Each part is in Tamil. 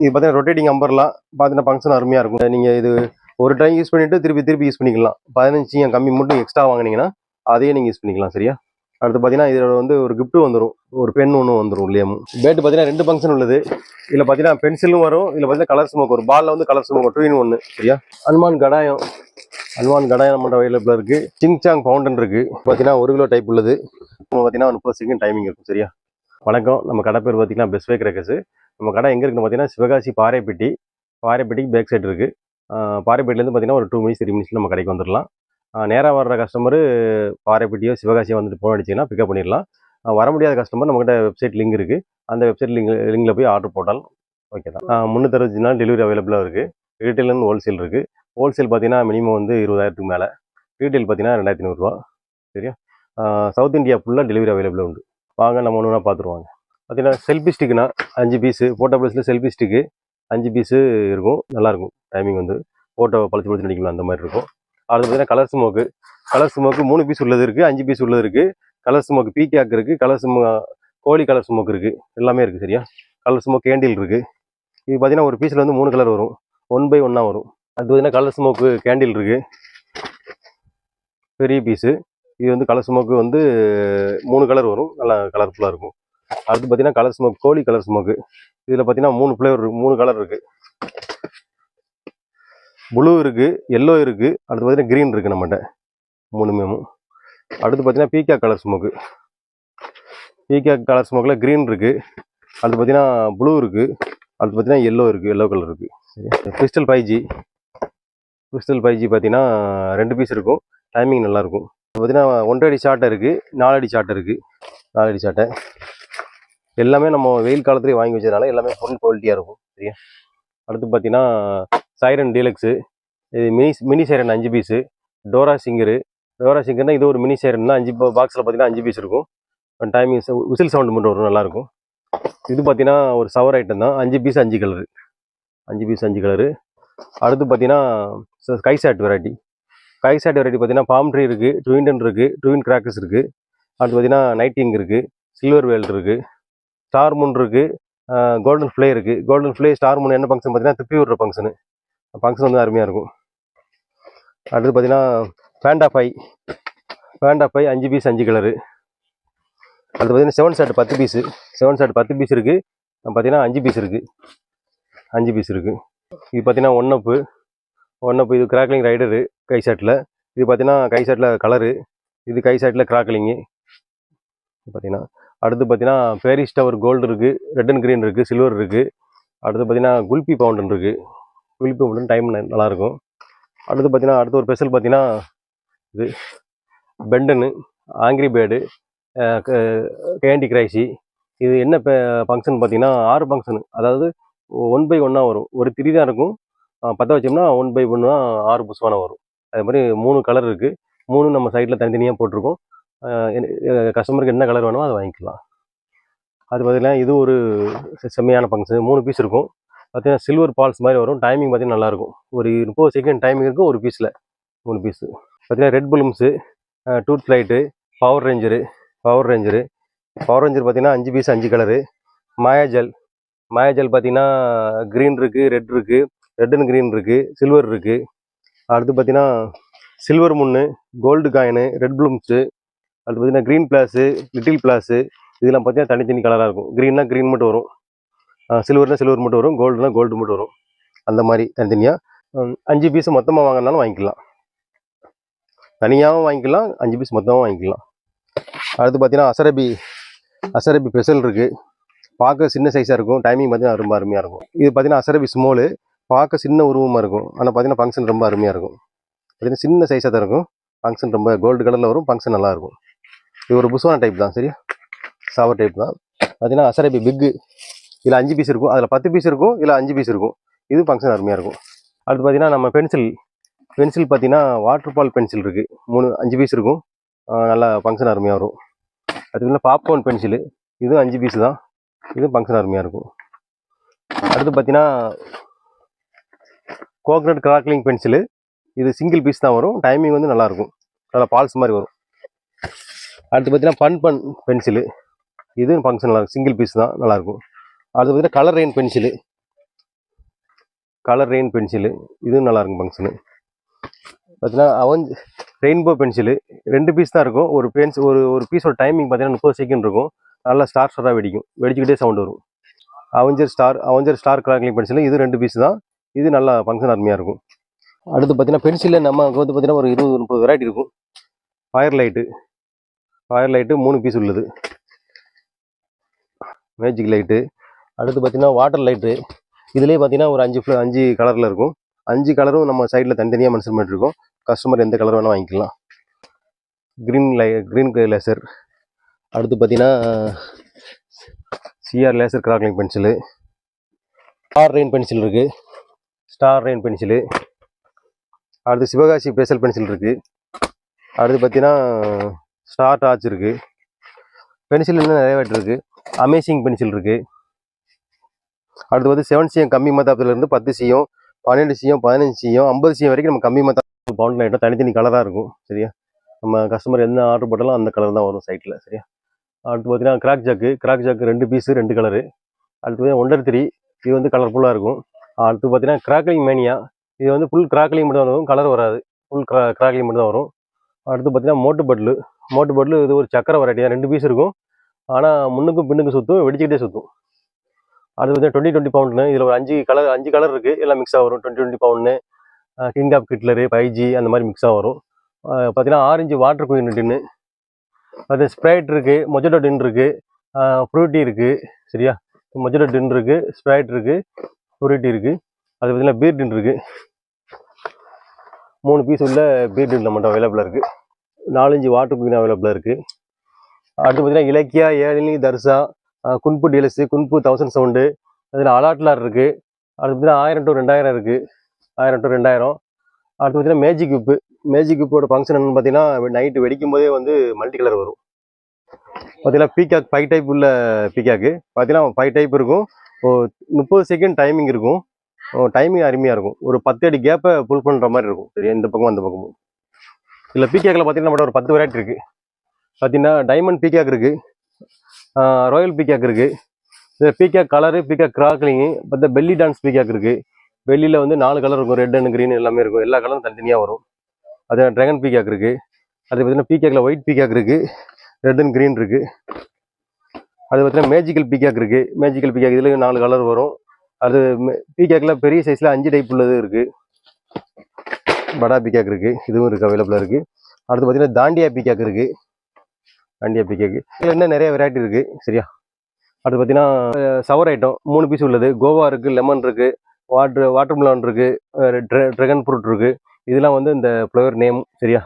இது பார்த்தீங்கன்னா ரொட்டேட்டிங் அம்பர்லாம் பார்த்தீங்கன்னா ஃபங்க்ஷன் அருமையாக இருக்கும். நீங்கள் இது ஒரு டைம் யூஸ் பண்ணிட்டு திருப்பி திருப்பி யூஸ் பண்ணிக்கலாம். பதினஞ்சு கம்மி மட்டும் எக்ஸ்ட்ரா வாங்குனீங்கன்னா அதையே நீங்கள் யூஸ் பண்ணிக்கலாம் சரியா? அடுத்து பார்த்தீங்கன்னா இதோட வந்து ஒரு கிஃப்ட்டு வந்துடும் ஒரு பென் ஒன்று வந்துடும் இல்லையா? பேட்டு பார்த்தீங்கன்னா ரெண்டு ஃபங்க்ஷன் உள்ளது. இதில் பார்த்தீங்கன்னா பென்சிலும் வரும். இதில் பார்த்தீங்கன்னா கலர் ஸ்மோக் வரும். பாலில் வந்து கலர் ஸ்மோக் டூ இன் ஒன்று சரியா? அனுமான் கடாயம் அனுமான் கடாயம் நம்மகிட்ட அவைலபிளாக இருக்குது சிங்சாங் ஃபவுண்டன் இருக்குது பார்த்தீங்கன்னா ஒரு கிலோ டைப் உள்ளது. பார்த்தீங்கன்னா முப்பது செகண்ட் டைமிங் இருக்கும் சரியா? வணக்கம். நம்ம கடை பேர் பார்த்தீங்கன்னா பெஸ்ட் வே கிரக்கர்ஸ் நம்ம கடை எங்கே இருக்குன்னு பார்த்தீங்கன்னா சிவகாசி பாறைப்பட்டி. பாறைப்பட்டிக்கு பேக் சைடு இருக்குது பாறைப்பட்டிலேருந்து பார்த்தீங்கன்னா ஒரு டூ மினிட்ஸ் த்ரீ மினிட்ஸ் நம்ம கடைக்கு வந்துடலாம் நேராக வர்ற கஸ்டமரு பாறைப்பட்டியோ சிவகாசியோ வந்துட்டு ஃபோன் அடிச்சிங்கன்னா பிக்கப் பண்ணிடலாம் வர முடியாத கஸ்டமர் நம்மகிட்ட வெப்சைட் லிங்க் இருக்குது அந்த வெப்சைட் லிங்க் லிங்கில் போய் ஆர்டர் போட்டால் ஓகே தான். முந்நூற்றறுபது நாள் டெலிவரி அவைலபிளாக இருக்குது ரீட்டைல் அண்ட் ஹோல்சேல் இருக்குது ஹோல்சேல் பார்த்தீங்கன்னா மினிமம் வந்து இருபதாயிரத்துக்கு மேலே. ரீட்டைல் பார்த்தீங்கன்னா ரெண்டாயிரத்தி நூறுரூவா சரியா? சவுத் இந்தியா ஃபுல்லாக டெலிவரி அவைலபிளாக உண்டு. வாங்க நம்ம ஒன்று ஒன்றா பார்த்துருவாங்க பார்த்தீங்கன்னா செல்ஃபி ஸ்டிக்குனா அஞ்சு பீஸு ஃபோட்டோ ப்ளஸில் செல்ஃபி ஸ்டிக்கு அஞ்சு பீஸு இருக்கும். நல்லாயிருக்கும். டைமிங் வந்து ஃபோட்டோ பழச்சு பழச்சு நடிக்கலாம். அந்த மாதிரி இருக்கும். அடுத்து பார்த்தீங்கன்னா கலர் ஸ்மோக்கு கலர் ஸ்மோக்கு மூணு பீஸ் உள்ளது இருக்குது அஞ்சு பீஸ் உள்ளது இருக்குது கலர் ஸ்மோக்கு பீக்காக் இருக்குது கலர் ஸ்மோ கோழி கலர் ஸ்மோக் இருக்குது எல்லாமே இருக்குது சரியா? கலர் ஸ்மோக் கேண்டில் இருக்குது இது பார்த்தீங்கன்னா ஒரு பீஸில் வந்து மூணு கலர் வரும். ஒன் பை ஒன்னாக வரும். அது பார்த்தீங்கன்னா கலர் ஸ்மோக்கு கேண்டில் இருக்குது பெரிய பீஸு இது வந்து கலர் ஸ்மோக்கு வந்து மூணு கலர் வரும். நல்லா கலர்ஃபுல்லாக இருக்கும். அடுத்து பார்த்தீங்கன்னா கலர் ஸ்மோக் கோழி கலர் ஸ்மோக்கு இதில் பார்த்தீங்கன்னா மூணு ஃப்ளேவர் மூணு கலர் இருக்குது ப்ளூ இருக்குது எல்லோ இருக்குது அடுத்து பார்த்தீங்கன்னா க்ரீன் இருக்குது நம்மகிட்ட. மூணு மேமும் அடுத்து பார்த்தீங்கன்னா பீக்கா கலர் ஸ்மோக்கு பீக்கா கலர் ஸ்மோக்கில் க்ரீன் இருக்குது அடுத்து பார்த்தீங்கன்னா ப்ளூ இருக்குது அடுத்து பார்த்தீங்கன்னா எல்லோ இருக்குது எல்லோ கலர் இருக்குது சரி crystal five G crystal five G பார்த்தீங்கன்னா ரெண்டு பீஸ் இருக்கும். டைமிங் நல்லாயிருக்கும் பார்த்தீங்கன்னா ஒன்றரை அடி சாட்டை இருக்குது நாலடி சாட்டை இருக்குது நாலடி சாட்டை எல்லாமே நம்ம வெயில் காலத்துலேயே வாங்கி வச்சதுனால எல்லாமே பொருள் குவாலிட்டியாக இருக்கும் சரியா? அடுத்து பார்த்தீங்கன்னா சைரன் டீலக்ஸு இது மினி மினி சைரன் அஞ்சு பீஸு டோரா சிங்கரு டோரா சிங்கர்னா இது ஒரு மினி சைரன்னா அஞ்சு பாக்ஸில் பார்த்தீங்கன்னா அஞ்சு பீஸ் இருக்கும். டைமிங் விசில் சவுண்டு மட்டும் வரும் நல்லாயிருக்கும். இது பார்த்தீங்கன்னா ஒரு சவர் ஐட்டம் தான் அஞ்சு பீஸ் அஞ்சு கலரு அஞ்சு பீஸ் அஞ்சு கலரு அடுத்து பார்த்தீங்கன்னா sky shot variety sky shot variety பார்த்தீங்கன்னா பாம் ட்ரீ இருக்குது ட்வின்டன் இருக்குது ட்வின் கிராக்கர்ஸ் இருக்குது அடுத்து பார்த்தீங்கன்னா நைட்டிங் இருக்குது சில்வர் வேல் இருக்குது ஸ்டார் மூன் இருக்குது கோல்டன் ஃப்ளே இருக்குது கோல்டன் ஃப்ளே ஸ்டார் மூன் என்ன ஃபங்க்ஷன் பார்த்தீங்கன்னா திருப்பி விடுற ஃபங்க்ஷனு ஃபங்க்ஷன் வந்து அருமையாக இருக்கும். அடுத்து பார்த்தீங்கன்னா பேண்டா ஃபை பேண்டா ஃபை அஞ்சு பீஸ் அஞ்சு கலரு அடுத்து பார்த்தீங்கன்னா செவன் ஷர்ட் பத்து பீஸு செவன் ஷர்ட் பத்து பீஸ் இருக்குது பார்த்தீங்கன்னா அஞ்சு பீஸ் இருக்குது அஞ்சு பீஸ் இருக்குது இது பார்த்தீங்கன்னா ஒன் அப்பு ஒன் அப்பு இது கிராக்லிங் ரைடரு கை ஷர்ட்டில் இது பார்த்தீங்கன்னா கை ஷர்ட்டில் கலரு இது கை ஷர்ட்டில் கிராக்லிங்கு பார்த்தீங்கன்னா அடுத்து பார்த்தீங்கன்னா பேரிஸ் டவர் கோல்டு இருக்குது ரெட் அண்ட் க்ரீன் இருக்குது சில்வர் இருக்குது அடுத்து பார்த்தீங்கன்னா குல்பி பவுண்டன் இருக்குது குல்பி பவுண்டன் டைம் நல்லாயிருக்கும் அடுத்து பார்த்தீங்கன்னா அடுத்து ஒரு ஸ்பெஷல் பார்த்தீங்கன்னா இது பெண்டனு ஆங்கிரி பேர்டு கேண்டி கிரைசி இது என்ன ஃபங்க்ஷன் பார்த்தீங்கன்னா ஆறு ஃபங்க்ஷனு அதாவது ஒன் பை ஒன்னாக வரும். ஒரு திரி தான் இருக்கும். பற்ற வச்சோம்னா ஒன் பை ஒன்னா ஆறு புஷ்வான வரும். அதே மாதிரி மூணு கலர் இருக்குது மூணு நம்ம சைடில் தனித்தனியாக போட்டிருக்கோம். கஸ்டமருக்கு என்ன கலர் வேணுமோ அதை வாங்கிக்கலாம். அது பார்த்தீங்கன்னா இது ஒரு செ- செம்மையான ஃபங்க்ஷன் மூணு பீஸ் இருக்கும். பார்த்தீங்கன்னா சில்வர் பால்ஸ் மாதிரி வரும். டைமிங் பார்த்தீங்கன்னா நல்லாயிருக்கும். ஒரு முப்பது செகண்ட் டைமிங் இருக்கும் ஒரு பீஸில் மூணு பீஸு பார்த்தீங்கன்னா red பலூம்ஸு tooth light power ranger power ranger power ranger பார்த்தீங்கன்னா அஞ்சு பீஸ் அஞ்சு கலரு மாயாஜல் மாயாஜல் பார்த்தீங்கன்னா க்ரீன் இருக்குது ரெட் இருக்குது ரெட் அண்ட் க்ரீன் இருக்குது சில்வர் இருக்குது அடுத்து பார்த்தீங்கன்னா சில்வர் முன்னு கோல்டு காயினு ரெட் ப்ளூம்ஸு அடுத்து பார்த்தீங்கன்னா க்ரீன் பிளாஸு லிட்டில் பிளாஸு இதெல்லாம் பார்த்தீங்கன்னா தனித்தனி கலராக இருக்கும். க்ரீன்னா க்ரீன் மட்டும் வரும். சில்வர்னா சில்வர் மட்டும் வரும். கோல்டுனா கோல்டு மட்டும் வரும். அந்த மாதிரி தனித்தனியாக அஞ்சு பீஸ் மொத்தமாக வாங்கினாலும் வாங்கிக்கலாம். தனியாகவும் வாங்கிக்கலாம் அஞ்சு பீஸ் மொத்தமாக வாங்கிக்கலாம். அடுத்து பார்த்தீங்கன்னா அசரபி அசரபி ஸ்பெஷல் இருக்குது பார்க்க சின்ன சைஸாக இருக்கும். டைமிங் பார்த்தீங்கன்னா ரொம்ப அருமையாக இருக்கும். இது பார்த்தீங்கன்னா அசரபி ஸ்மோலு பார்க்க சின்ன உருவமாக இருக்கும். ஆனால் பார்த்தீங்கன்னா ஃபங்க்ஷன் ரொம்ப அருமையாக இருக்கும். பார்த்தீங்கன்னா சின்ன சைஸாக தான் இருக்கும். ஃபங்க்ஷன் ரொம்ப கோல்டு கலரில் வரும். ஃபங்க்ஷன் நல்லாயிருக்கும் இது ஒரு புஷ்வான டைப் தான் சரியா? சாவர் டைப் தான். பார்த்தீங்கன்னா அசரபி பிக்கு இதில் அஞ்சு பீஸ் இருக்கும். அதில் பத்து பீஸ் இருக்கும் இதில் அஞ்சு பீஸ் இருக்கும். இது ஃபங்க்ஷன் அருமையாக இருக்கும். அடுத்து பார்த்தீங்கன்னா நம்ம பென்சில் பென்சில் பார்த்தீங்கன்னா வாட்டர் பால் பென்சில் இருக்குது மூணு அஞ்சு பீஸ் இருக்கும். நல்லா ஃபங்க்ஷன் அருமையாக வரும். அதுக்கு பாப்கார்ன் பென்சிலு இதுவும் அஞ்சு பீஸ் தான். இதுவும் ஃபங்க்ஷன் அருமையாக இருக்கும். அடுத்து பார்த்தீங்கன்னா கோகனட் கிராக்லிங் பென்சிலு இது சிங்கிள் பீஸ் தான் வரும். டைமிங் வந்து நல்லாயிருக்கும் நல்லா பால்ஸ் மாதிரி வரும். அடுத்து பார்த்தீங்கன்னா பன் பன் பென்சிலு இது ஃபங்க்ஷன் நல்லா இருக்கும். சிங்கிள் பீஸ் தான் நல்லாயிருக்கும் அடுத்து பார்த்தீங்கன்னா colour rain pencil colour rain pencil இதுவும் நல்லாயிருக்கும் ஃபங்க்ஷனு பார்த்தீங்கன்னா அவஞ்ச் ரெயின்போ பென்சிலு ரெண்டு பீஸ் தான் இருக்கும். ஒரு பென்ஸ் ஒரு ஒரு பீஸோட டைமிங் பார்த்தீங்கன்னா முப்பது செகண்ட் இருக்கும். நல்லா ஸ்டார் ஸ்டாராக வெடிக்கும். வெடிச்சுக்கிட்டே சவுண்ட் வரும். Avenger star avenger star crackling pencil இது ரெண்டு பீஸ் தான். இது நல்லா ஃபங்க்ஷன் அருமையாக இருக்கும். அடுத்து பார்த்தீங்கன்னா பென்சிலில் நம்ம வந்து பார்த்தீங்கன்னா ஒரு இருபது முப்பது வெரைட்டி இருக்கும். ஃபயர் லைட்டு ஃபயர் லைட்டு மூணு பீஸ் உள்ளது. மேஜிக் லைட்டு அடுத்து பார்த்திங்கன்னா வாட்டர் லைட்டு இதுலேயே பார்த்தீங்கன்னா ஒரு அஞ்சு அஞ்சு கலரில் இருக்கும். அஞ்சு கலரும் நம்ம சைடில் தனித்தனியாக மென்ஷன் பண்ணிட்டுருக்கோம் கஸ்டமர் எந்த கலர் வேணால் வாங்கிக்கலாம். க்ரீன் லை க்ரீன் கலர் லேசர் அடுத்து பார்த்தீங்கன்னா C R laser crackling pencil star rain pencil இருக்குது ஸ்டார் ரெயின் பென்சிலு அடுத்து சிவகாசி பேசல் பென்சில் இருக்குது அடுத்து பார்த்தீங்கன்னா ஸ்டார் டார்ச் இருக்குது பென்சில் இன்னும் நிறைய வெரைட்டி இருக்குது அமேசிங் பென்சில் இருக்குது அடுத்து வந்து செவன் சிஎம் கம்மி மத்தாப்புல இருந்து பத்து சிஎம் பன்னெண்டு சிஎம் பதினஞ்சு சிஎம் ஐம்பது சிஎம் வரைக்கும் நம்ம கம்மி மத்தாப்பு பவுண்ட் ஐட்டம் தனித்தனி கலராக இருக்கும். சரியா? நம்ம கஸ்டமர் என்ன ஆர்டர் போட்டாலும் அந்த கலர் தான் வரும் சைட்டில் சரியா? அடுத்து பார்த்தீங்கன்னா கிராக் ஜாக்கு கிராக் ஜாக்கு ரெண்டு பீஸு ரெண்டு கலரு அடுத்து பார்த்தீங்கன்னா ஒண்டர் த்ரீ இது வந்து கலர்ஃபுல்லாக இருக்கும். அடுத்து பார்த்தீங்கன்னா கிராக்லிங் மேனியா இது வந்து ஃபுல் கிராக்லிங் மட்டும் தான் வரும் கலர் வராது. ஃபுல் கிரா கிராக்லிங் மட்டும் தான் வரும். அடுத்து பார்த்தீங்கன்னா மோட்டு பட்லு. மோட்டு பட்லு இது ஒரு சக்கரை வெரைட்டி தான். ரெண்டு பீஸ் இருக்கும். ஆனால் முன்னுக்கும் பின்னுக்கும் சுற்றும் வெடிச்சுக்கிட்டே சுற்றும் அது பார்த்தீங்கன்னா டுவெண்ட்டி டுவெண்ட்டி பவுண்டுன்னு இதில் ஒரு அஞ்சு கலர் அஞ்சு கலர் இருக்குது எல்லாம் மிக்ஸாக வரும். டுவெண்ட்டி டுவெண்ட்டி பவுண்ட்னு கிங் ஆஃப் கிட்லரு ஃபைவ் அந்த மாதிரி மிக்ஸாக வரும். பார்த்தீங்கன்னா ஆரஞ்சு வாட்டர் குயின் டின்னு அது ஸ்ப்ரைட் இருக்குது மொஜட்டோ டின் இருக்குது ஃப்ரூட்டி இருக்குது சரியா? மொஜட்டோ டின் இருக்குது ஸ்ப்ரைட் இருக்குது ஃப்ரூட்டி இருக்குது அது பார்த்தீங்கன்னா பீர் டின் இருக்குது மூணு பீஸ் உள்ள பீர் டின் மட்டும் அவைலபிளாக இருக்குது நாலஞ்சு வாட்டர் குயின் அவைலபிளாக இருக்குது அடுத்து பார்த்தீங்கன்னா இலக்கியா ஏழினி தர்சா குன்பு டீலக்ஸு குன்பு தௌசண்ட் சவுண்டு அதில் அலாட்லார் இருக்குது அடுத்து பார்த்தீங்கன்னா ஆயிரம் டு ரெண்டாயிரம் இருக்குது ஆயிரம் டு ரெண்டாயிரம். அடுத்து பார்த்தீங்கன்னா மேஜிக் உப்பு மேஜிக் உப்போட ஃபங்க்ஷன் என்னென்னு பார்த்தீங்கன்னா நைட்டு வெடிக்கும் போதே வந்து மல்டி கலர் வரும். பார்த்தீங்கன்னா பீகாக் ஃபைவ் டைப் உள்ள பீகாக்கு பார்த்தீங்கன்னா ஃபைவ் டைப் இருக்கும். முப்பது செகண்ட் டைமிங் இருக்கும். டைமிங் அருமையாக இருக்கும். ஒரு பத்து அடி கேப்பை புல் பண்ணுற மாதிரி இருக்கும். சரி இந்த பக்கம் அந்த பக்கமும். இல்லை பீக்காக்கில் பார்த்தீங்கன்னா நம்மகிட்ட ஒரு பத்து வெரைட்டி இருக்குது பார்த்தீங்கன்னா டைமண்ட் பீக்காக் இருக்குது ராயல் பீக்காக் இருக்குது இதில் பீக்காக் கலரு பீக்காக் கிராக்லிங்கு பார்த்தா பெல்லி டான்ஸ் பீக்காக் இருக்குது வெள்ளியில் வந்து நாலு கலர் இருக்கும் ரெட் அண்ட் க்ரீன் எல்லாமே இருக்கும் எல்லா கலரும் தனித்தனியாக வரும் அது ட்ராகன் பீக்காக் இருக்குது அது பார்த்தீங்கன்னா பீக்காக்கில் ஒயிட் பீக்காக் இருக்குது ரெட் அண்ட் க்ரீன் இருக்குது அது பார்த்தீங்கன்னா மேஜிக்கல் பீக்காக் இருக்குது மேஜிக்கல் பீக்காக் இதில் நாலு கலர் வரும் அது பீக்காக்கில் பெரிய சைஸில் அஞ்சு டைப் உள்ளது இருக்குது படா பீகாக் இருக்குது இதுவும் இருக்குது அவைலபிளாக இருக்குது அடுத்து பார்த்தீங்கன்னா தாண்டியா பீகாக் இருக்குது தாண்டியா பிகேக்கு இதில் இன்னும் நிறைய வெரைட்டி இருக்குது சரியா? அடுத்து பார்த்தீங்கன்னா சவர் ஐட்டம் மூணு பீஸ் உள்ளது. கோவா இருக்குது லெமன் இருக்குது வாட்ரு வாட்டர் மிலான் இருக்குது ட்ரெகன் ஃப்ரூட் இருக்குது இதெல்லாம் வந்து இந்த ஃப்ளவர் நேம் சரியா?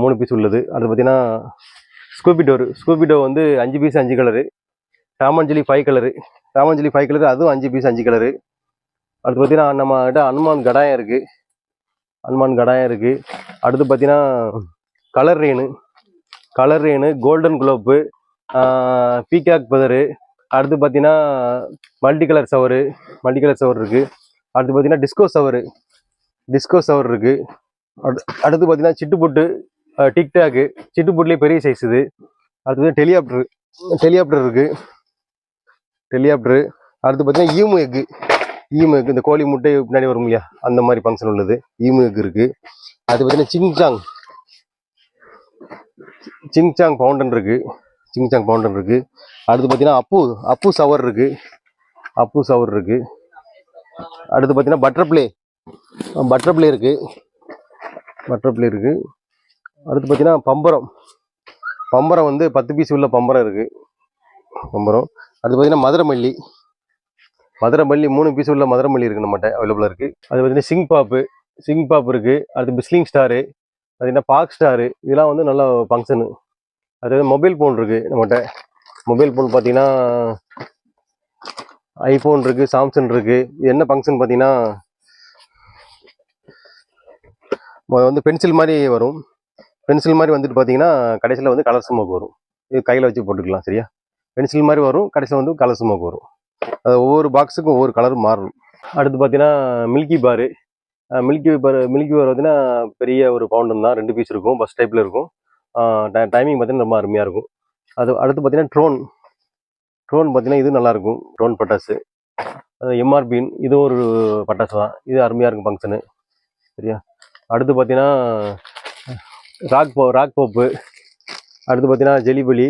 மூணு பீஸ் உள்ளது. அடுத்து பார்த்தீங்கன்னா ஸ்கூபி ஸ்கூபிடோ வந்து அஞ்சு பீஸ் அஞ்சு colour Ramanjali five colour Ramanjali five colour அதுவும் அஞ்சு பீஸ் அஞ்சு கலரு அடுத்து பார்த்தீங்கன்னா நம்ம கிட்ட அனுமான் கடாயம் இருக்குது அனுமான் கடாயம் இருக்குது அடுத்து பார்த்தீங்கன்னா colour rain colour rain golden குலோப்பு peacock பதரு அடுத்து பார்த்தீங்கன்னா multi colour shower multi colour shower இருக்குது அடுத்து பார்த்தீங்கன்னா டிஸ்கோ சவரு டிஸ்கோ சவர் இருக்குது அடுத்து அடுத்து பார்த்தீங்கன்னா சிட்டுப்புட்டு டிக்டாக்கு சிட்டுப்புட்லேயே பெரிய சைஸ் இது. அடுத்து டெலியாப்டர் டெலியாப்டர் இருக்குது டெலியாப்டரு அடுத்து பார்த்தீங்கன்னா ஈமு எக்கு ஈமுக்கு இந்த கோழி முட்டை பின்னாடி வரும் இல்லையா? அந்த மாதிரி ஃபங்க்ஷன் உள்ளது. ஈமுக்கு இருக்குது அடுத்து பார்த்தீங்கன்னா சிங்சாங். சிங்சாங் ஃபவுண்டன் இருக்கு. சிங்சாங் ஃபவுண்டன் இருக்கு. அடுத்து பார்த்தீங்கன்னா அப்பு அப்பு சவர் இருக்கு. அப்பு சவர் இருக்கு. அடுத்து பார்த்தீங்கன்னா பட்டர்ஃப்ளை பட்டர்ஃப்ளை இருக்கு. பட்டர்ஃப்ளை இருக்கு. அடுத்து பார்த்தீங்கன்னா பம்பரம். பம்பரம் வந்து பத்து பீஸ் உள்ள பம்பரம் இருக்கு. பம்பரம். அடுத்து பார்த்தீங்கன்னா மதுரை மல்லி மதுரை மல்லி மூணு பீஸ் உள்ள மதுரை மல்லி இருக்கு நம்மகிட்ட அவைலபிளாக இருக்குது அது பார்த்தீங்கன்னா சிங் பாப்பு சிங் பாப் இருக்குது அடுத்து பிஸ்லிங் ஸ்டாரு அது என்ன பாக் ஸ்டாரு இதெல்லாம் வந்து நல்ல ஃபங்க்ஷனு அது மொபைல் ஃபோன் இருக்குது நம்மகிட்ட. மொபைல் ஃபோன் பார்த்தீங்கன்னா ஐஃபோன் இருக்குது சாம்சங் இருக்குது என்ன ஃபங்க்ஷன் பார்த்தீங்கன்னா வந்து பென்சில் மாதிரி வரும். பென்சில் மாதிரி வந்துட்டு பார்த்தீங்கன்னா கடைசியில் வந்து கலர் ஸ்மோக் வரும் இது கையில் வச்சு போட்டுக்கலாம் சரியா? பென்சில் மாதிரி வரும் கடைசியில் வந்து கலர் ஸ்மோக் வரும் ஒவ்வொரு பாக்ஸுக்கும் ஒவ்வொரு கலர் மாறும் அடுத்து பார்த்தீங்கன்னா மில்கி பாரு மில்கி பார் மில்கி பார் பார்த்தீங்கன்னா பெரிய ஒரு பவுண்டம் தான். ரெண்டு பீஸ் இருக்கும் பஸ் டைப்பில் இருக்கும். டைமிங் பார்த்தீங்கன்னா ரொம்ப அருமையாக இருக்கும். அது அடுத்து பார்த்தீங்கன்னா ட்ரோன் ட்ரோன் பார்த்தீங்கன்னா இது நல்லாயிருக்கும் ட்ரோன் பட்டாசு. எம்ஆர்பின் இது ஒரு பட்டாசு தான். இது அருமையாக இருக்கும் ஃபங்க்ஷனு சரியா? அடுத்து பார்த்தீங்கன்னா ராக் போ ராக் போப்பு அடுத்து பார்த்தீங்கன்னா ஜெலிபலி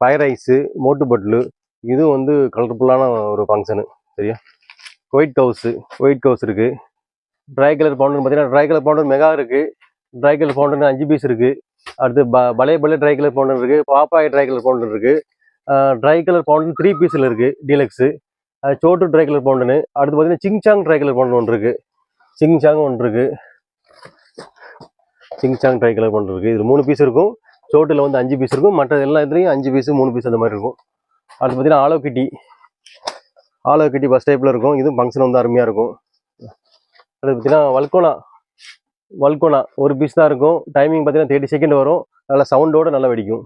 ஃபயர் ஐஸு மோட்டு பட்லு இது வந்து கலர்ஃபுல்லான ஒரு ஃபங்க்ஷனு சரியா? ஒயிட் கவுஸு ஒயிட் கவுஸ் இருக்குது ட்ரை கலர் பவுண்டர் பார்த்தீங்கன்னா ட்ரை கலர் பவுண்டர் மெகா இருக்குது ட்ரை கலர் பவுண்டர் அஞ்சு பீஸ் இருக்குது அடுத்து ப பழைய பழைய ட்ரை கலர் பவுண்டர் இருக்குது பாப்பாய் ட்ரை கலர் பவுண்டர் இருக்குது ட்ரை கலர் பவுண்டர் த்ரீ பீஸில் இருக்குது டீலக்ஸு சோட்டு ட்ரை கலர் பவுண்டர்னு அடுத்து பார்த்தீங்கன்னா சிங்சாங் ட்ரை கலர் பவுண்டர் ஒன்று இருக்குது சிங்சாங் ஒன்று இருக்குது சிங்சாங் ட்ரை கலர் பவுண்டர் இருக்குது இது மூணு பீஸ் இருக்கும். சோட்டில் வந்து அஞ்சு பீஸ் இருக்கும். மற்ற எல்லா இதுலேயும் அஞ்சு பீஸ் மூணு பீஸ் அந்த மாதிரி இருக்கும். அடுத்து பார்த்தீங்கன்னா ஆலோ கிட்டி. ஆலோ கிட்டி பஸ் டைப்பில் இருக்கும். இதுவும் ஃபங்க்ஷன் வந்து அருமையாக இருக்கும். அடுத்து பார்த்தீங்கன்னா வல்கோனா. வல்கோனா. ஒரு பீஸ் தான் இருக்கும். டைமிங் பார்த்தீங்கன்னா தேர்ட்டி செகண்ட் வரும். நல்லா சவுண்டோட நல்லா வெடிக்கும்.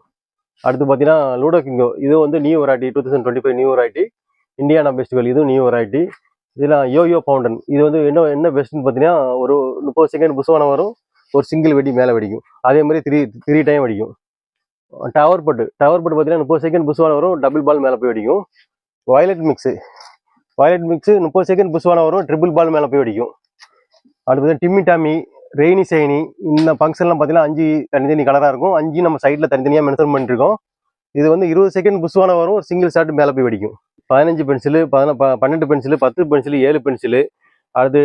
அடுத்து பார்த்தீங்கன்னா லூடோ கிங்கோ இது வந்து new variety two thousand twenty five new variety Indiana festival இதுவும் நியூ வெரைட்டி இதில் யோயோ பவுண்டன் இது வந்து என்ன என்ன பெஸ்ட்னு பார்த்தீங்கன்னா ஒரு முப்பது செகண்ட் புசுவானம் வரும். ஒரு சிங்கிள் வெடி மேலே வெடிக்கும். அதே மாதிரி த்ரீ த்ரீ டைம் வெடிக்கும். டவர் பட்டு டவர் பட்டு பார்த்தீங்கன்னா முப்பது செகண்ட் புஷ்வானம் வரும் டபுள் பால் மேலே போய் அடிக்கும் வயலட் மிக்ஸு வயலட் மிக்ஸு முப்பது செகண்ட் புஷ்வான வரும் ட்ரிபிள் பால் மேலே போய் அடிக்கும் அடுத்து டிம்மி டாமி ரெய்னி சைனி இந்த ஃபங்க்ஷன்லாம் பார்த்தீங்கன்னா அஞ்சு தனித்தனி கலராக இருக்கும். அஞ்சு நம்ம சைடில் தனித்தனியாக மென்ஷன் பண்ணிருக்கோம். இது வந்து இருபது செகண்ட் புஷ்வான வரும் சிங்கிள் ஷாட் மேலே போய் வெடிக்கும். பதினஞ்சு பென்சிலு பதின ப- பன்னெண்டு பென்சிலு பத்து பென்சிலு ஏழு பென்சிலு அடுத்து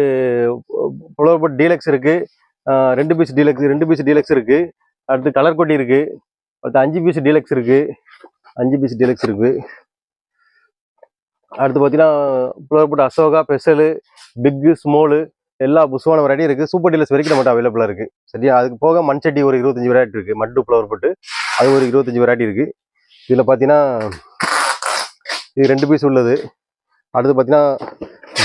புலவர்பட் டீலக்ஸ் இருக்குது ரெண்டு பீஸ் டீலக்ஸ் ரெண்டு பீஸ் டீலக்ஸ் இருக்குது அடுத்து கலர் கொட்டி இருக்குது அடுத்து அஞ்சு பீஸ் டீலக்ஸ் இருக்குது அஞ்சு பீஸ் டீலக்ஸ் இருக்குது அடுத்து பார்த்தீங்கன்னா புலவர்பட் அசோகா பெசலு பிக்கு ஸ்மோலு எல்லா புஷ்வான வெரைட்டியும் இருக்குது சூப்பர் டீலக்ஸ் வரைக்கும் நம்மகிட்ட அவைலபிளாக இருக்குது சரியா? அதுக்கு போக மண் சட்டி ஒரு இருபத்தஞ்சி வெரைட்டி இருக்குது மட்டு ஃப்ளவர் போட்டு அது ஒரு இருபத்தஞ்சி வெரைட்டி இருக்குது இதில் பார்த்தீங்கன்னா இது ரெண்டு பீஸ் உள்ளது. அடுத்து பார்த்தீங்கன்னா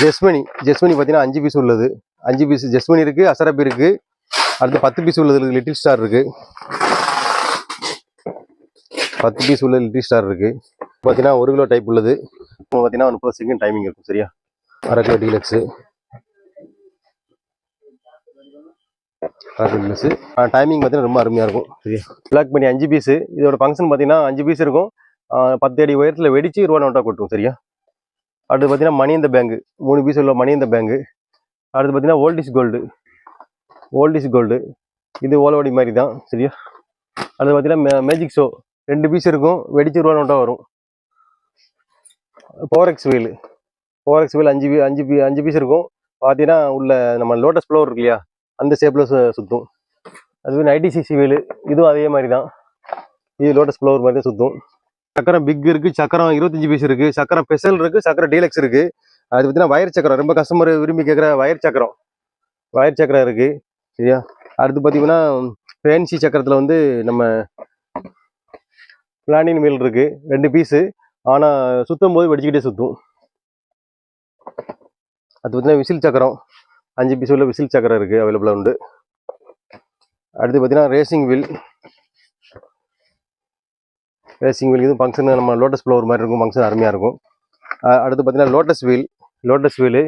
ஜெஸ்மனி. ஜெஸ்மனி பார்த்தீங்கன்னா அஞ்சு பீஸ் உள்ளது. அஞ்சு பீஸ் ஜெஸ்மனி இருக்குது அசரப்பி இருக்குது அடுத்து பத்து பீஸ் உள்ளது லிட்டில் ஸ்டார் இருக்குது பத்து பீஸ் உள்ள லிட்டி ஸ்டார் இருக்குது பார்த்தீங்கன்னா ஒரு கிலோ டைப் உள்ளது. இப்போ பார்த்தீங்கன்னா முப்பது செகண்ட் டைமிங் இருக்கும் சரியா? அரை கிலோ டீலக்ஸு டீலக்ஸு டைமிங் பார்த்தீங்கன்னா ரொம்ப அருமையாக இருக்கும் சரியா? பிளாக் பண்ணி அஞ்சு பீஸு இதோட ஃபங்க்ஷன் பார்த்தீங்கன்னா அஞ்சு பீஸ் இருக்கும். பத்து அடி உயரத்தில் வெடிச்சு ரூபா நோட்டாக கொட்டும் சரியா? அடுத்து பார்த்தீங்கன்னா மணி இந்த பேங்கு மூணு பீஸ் உள்ள மணி இந்த பேங்கு அடுத்து பார்த்தீங்கன்னா ஓல்டிஸ் கோல்டு ஓல்டிஸ் கோல்டு இது ஓலவடி மாதிரி தான் சரியா? அடுத்து பார்த்தீங்கன்னா மேஜிக் ஷோ ரெண்டு பீஸ் இருக்கும். வெடிச்சு ரூபா நோட்டாக வரும். போரெக்ஸ் வீல் போரெக்ஸ் வீல் அஞ்சு பீ அஞ்சு பீ அஞ்சு பீஸ் இருக்கும். பார்த்தீங்கன்னா உள்ள நம்ம லோட்டஸ் ஃப்ளவர் இருக்கு இல்லையா? அந்த ஷேப்பில் சுற்றும் அது நைன்டி சிசி வீல் இதுவும் அதே மாதிரி தான் இது லோட்டஸ் ஃப்ளவர் மாதிரி தான் சுற்றும் சக்கரம் பிக் இருக்குது சக்கரம் இருபத்தஞ்சு பீஸ் இருக்குது சக்கரம் ஸ்பெஷல் இருக்குது சக்கரம் டீலக்ஸ் இருக்குது அது பார்த்தீங்கன்னா வயர் சக்கரம். ரொம்ப கஸ்டமர் விரும்பி கேட்குற வயர் சக்கரம். வயர் சக்கரம் இருக்குது சரியா? அடுத்து பார்த்தீங்கன்னா ஃபேன்சி சக்கரத்தில் வந்து நம்ம பிளானின் மீல் இருக்குது ரெண்டு பீஸு ஆனால் சுத்தும் போது வெடிச்சுக்கிட்டே சுற்றும் அது பார்த்தீங்கன்னா விசில் சக்கரம். அஞ்சு பீஸ் உள்ள விசில் சக்கரம் இருக்குது அவைலபிளாக உண்டு. அடுத்து பார்த்தீங்கன்னா ரேசிங் வீல் ரேசிங் வீல் இது ஃபங்க்ஷன் நம்ம லோட்டஸ் ஃப்ளவர் மாதிரி இருக்கும் ஃபங்க்ஷன் அருமையாக இருக்கும். அடுத்து பார்த்தீங்கன்னா lotus wheel lotus wheel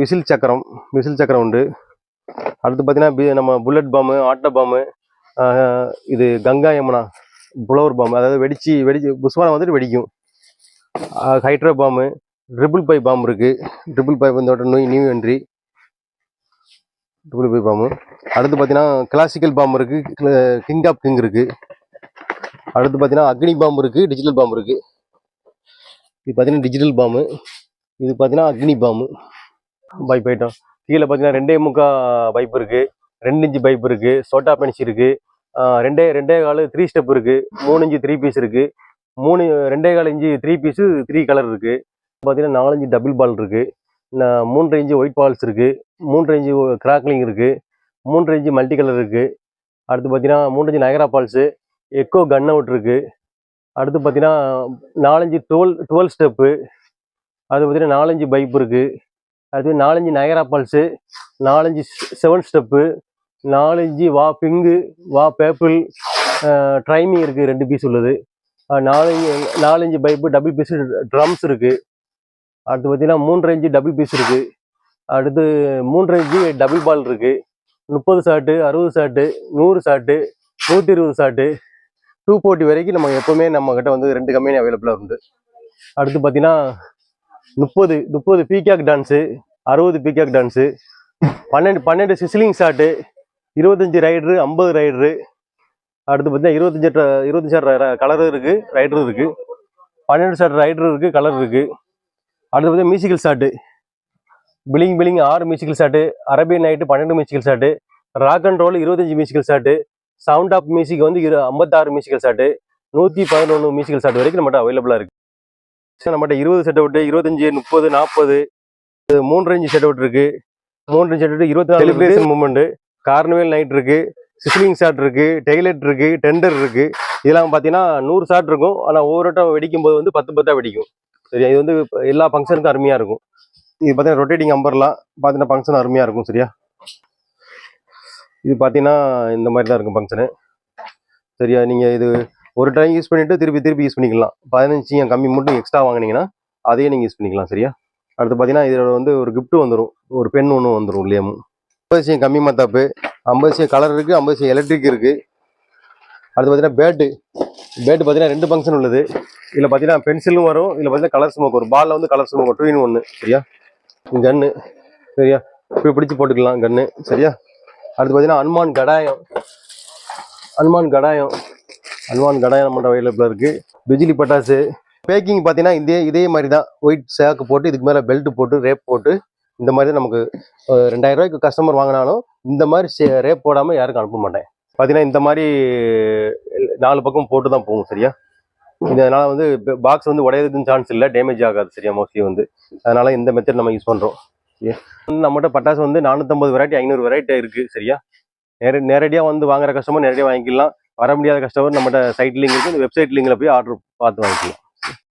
whistle சக்கரம் விசில் சக்கரம் உண்டு. அடுத்து பார்த்தீங்கன்னா நம்ம புல்லட் பாம்பு ஆட்டோ பாம்பு இது கங்கா யமுனா புலவர் பாம்பு அதாவது வெடிச்சு வெடிச்சு புஷ்வானம் வந்துட்டு வெடிக்கும். ஹைட்ரோ பாம்பு ட்ரிபிள் பை பாம்பு இருக்குது ட்ரிபிள் பை வந்தோட நோய் நியூ என்ட்ரி ட்ரிபிள் பை பாம்பு அடுத்து பார்த்தீங்கன்னா கிளாசிக்கல் பாம்பு இருக்குது கிங் ஆஃப் கிங் இருக்குது அடுத்து பார்த்தீங்கன்னா அக்னி பாம்பு இருக்குது டிஜிட்டல் பாம்பு இருக்குது இது பார்த்தீங்கன்னா டிஜிட்டல் பாம்பு இது பார்த்தீங்கன்னா அக்னி பாம்பு பைப் ஐட்டம் கீழே பார்த்தீங்கன்னா ரெண்டே முக்கா பைப் இருக்குது ரெண்டு இன்ச்சு பைப் இருக்குது சோட்டா பென்சி இருக்குது ரெண்டே ரெண்டே கால் த்ரீ ஸ்டெப் இருக்கு. மூணு இன்ச்சு த்ரீ பீஸ் இருக்கு. மூணு ரெண்டே கால் inch three piece three colour இருக்கு. பார்த்தீங்கன்னா நாலஞ்சு டபுள் பால் இருக்கு. மூன்று இன்ச்சு ஒயிட் பால்ஸ் இருக்கு. மூன்று இன்ச்சு கிராக்லிங் இருக்கு. மூன்று இன்ச்சு மல்டி கலர் இருக்கு. அடுத்து பார்த்தீங்கன்னா மூன்றஞ்சு Niagara falls echo gun out இருக்கு. அடுத்து பார்த்தீங்கன்னா நாலஞ்சு டுவெல் டுவெல் ஸ்டெப்பு அது பார்த்தீங்கன்னா நாலஞ்சு பைப் இருக்கு. அது நாலஞ்சு நயகரா பால்ஸு நாலஞ்சு செவன் ஸ்டெப்பு நாலஞ்சு வா பிங்கு வா பேப்பிள் ட்ரைமிங் இருக்குது ரெண்டு பீஸ் உள்ளது. நாலஞ்சு நாலஞ்சு பைப்பு டபுள் பீஸ் ட்ரம்ஸ் இருக்குது அடுத்து பார்த்தீங்கன்னா மூன்றரை இன்ச்சு டபுள் பீஸ் இருக்குது அடுத்து மூன்று இன்ச்சு டபுள் பால் இருக்குது முப்பது சாட்டு அறுபது சாட்டு நூறு சாட்டு நூற்றி இருபது சாட்டு டூ ஃபோர்ட்டி வரைக்கும் நம்ம எப்போவுமே நம்மக்கிட்ட வந்து ரெண்டு கம்பெனி அவைலபிளாக உண்டு. அடுத்து பார்த்தீங்கன்னா முப்பது முப்பது பீகாக் டான்ஸு அறுபது பீகாக் டான்ஸு பன்னெண்டு பன்னெண்டு சிஸ்லிங் ஷாட்டு இருபத்தஞ்சி ரைடரு ஐம்பது ரைடரு அடுத்து பார்த்தீங்கன்னா இருபத்தஞ்சி இருபத்தஞ்சி கலரும் இருக்குது ரைடரும் இருக்குது பன்னெண்டு ஷாட் ரைடர் இருக்குது கலர் இருக்குது அடுத்து பார்த்தீங்கன்னா மியூசிக்கல் ஷாட்டு பிளிங் பிளிங் ஆறு மியூசிக்கல் ஷாட்டு அரபியன் நைட்டு பன்னெண்டு musical shot rock and roll இருபத்தஞ்சி musical shot sound of music வந்து இரு ஐம்பத்தாறு மியூசிக்கல் ஷாட்டு நூற்றி பதினொன்று மியூசிக்கல் ஷாட் வரைக்கும் நம்மகிட்ட அவைலபிளாக இருக்குது நம்மகிட்ட இருபது செட் அவுட்டு இருபத்தஞ்சி முப்பது நாற்பது மூன்று ரேஞ்சு செட் அவுட் இருக்கு. மூன்று ரேஞ்சு செட் அவுட் இருபத்தி நாலு செலிப்ரேஷன் மூமெண்ட் கார்னிவல் நைட் இருக்கு சிஸ்லிங் ஷாட் இருக்கு டெய்லெட் இருக்கு டெண்டர் இருக்கு. இதெல்லாம் பார்த்தீங்கன்னா நூறு ஷாட் இருக்கும். ஆனால் ஒவ்வொரு வட்டம் வெடிக்கும் போது வந்து பத்து பத்தா வெடிக்கும். சரியா? இது வந்து எல்லா ஃபங்க்ஷனுக்கும் அருமையாக இருக்கும். இது பார்த்தீங்கன்னா ரொட்டேட்டிங் அம்பர்லாம் பார்த்தீங்கன்னா ஃபங்க்ஷன் அருமையாக இருக்கும் சரியா? இது பார்த்தீங்கன்னா இந்த மாதிரி தான் இருக்கும் ஃபங்க்ஷனு சரியா? நீங்கள் இது ஒரு டைம் யூஸ் பண்ணிவிட்டு திருப்பி திருப்பி யூஸ் பண்ணிக்கலாம். பதினஞ்சு என் கம்மி மட்டும் எக்ஸ்ட்ரா வாங்கினீங்கன்னா அதையே நீங்கள் யூஸ் பண்ணிக்கலாம் சரியா? அடுத்து பார்த்தீங்கன்னா இதோட வந்து ஒரு கிஃப்ட்டு வந்துடும் ஒரு பெண் ஒன்று வந்துடும் இல்லையா? ஐம்பது சிஎம் கம்மி மத்தாப்பு ஐம்பது சிஎம் கலர் இருக்குது ஐம்பது சிஎம் எலக்ட்ரிக் இருக்குது அடுத்து பார்த்தீங்கன்னா பேட்டு பேட்டு பார்த்தீங்கன்னா ரெண்டு ஃபங்க்ஷன் உள்ளது. இதில் பார்த்தீங்கன்னா பென்சிலும் வரும் இதில் பார்த்தீங்கன்னா கலர் ஸ்மோக் வரும். பாலில் வந்து கலர் ஸ்மோக் டூ இன் ஒன்று சரியா? கன்று சரியா? இப்படி பிடிச்சி போட்டுக்கலாம் கன்று சரியா? அடுத்து பார்த்தீங்கன்னா அன்மான் கடாயம். அன்மான் கடாயம். அன்மான் கடாயம் நம்மகிட்ட அவைலபிளாக இருக்குது பிஜிலி பட்டாசு பேக்கிங் பார்த்தீங்கன்னா இதே இதே மாதிரி தான் ஒயிட் சேக்கு போட்டு இதுக்கு மேலே பெல்ட் போட்டு ரேப் போட்டு இந்த மாதிரி தான் நமக்கு ரெண்டாயிரம் ரூபாய்க்கு கஸ்டமர் வாங்கினாலும் இந்த மாதிரி ரேப் போடாமல் யாருக்கும் அனுப்ப மாட்டேன். பார்த்தீங்கன்னா இந்த மாதிரி நாலு பக்கம் போட்டு தான் போகும் சரியா? இதனால வந்து பாக்ஸ் வந்து உடையதுக்குன்னு சான்ஸ் இல்லை டேமேஜ் ஆகாது சரியா மோஸ்ட்லி வந்து. அதனால இந்த மெத்தட் நம்ம யூஸ் பண்ணுறோம் நம்மகிட்ட பட்டாசு வந்து நானூற்றம்பது வெரைட்டி ஐநூறு வெரைட்டி இருக்குது சரியா? நேர நேரடியாக வந்து வாங்குற கஸ்டமர் நேரடியாக வாங்கிக்கலாம். வர முடியாத கஸ்டமர் நம்மகிட்ட சைட் லிங்க் இருக்குது வெப்சைட் லிங்கில் போய் ஆர்டர் பார்த்து வாங்கிக்கலாம்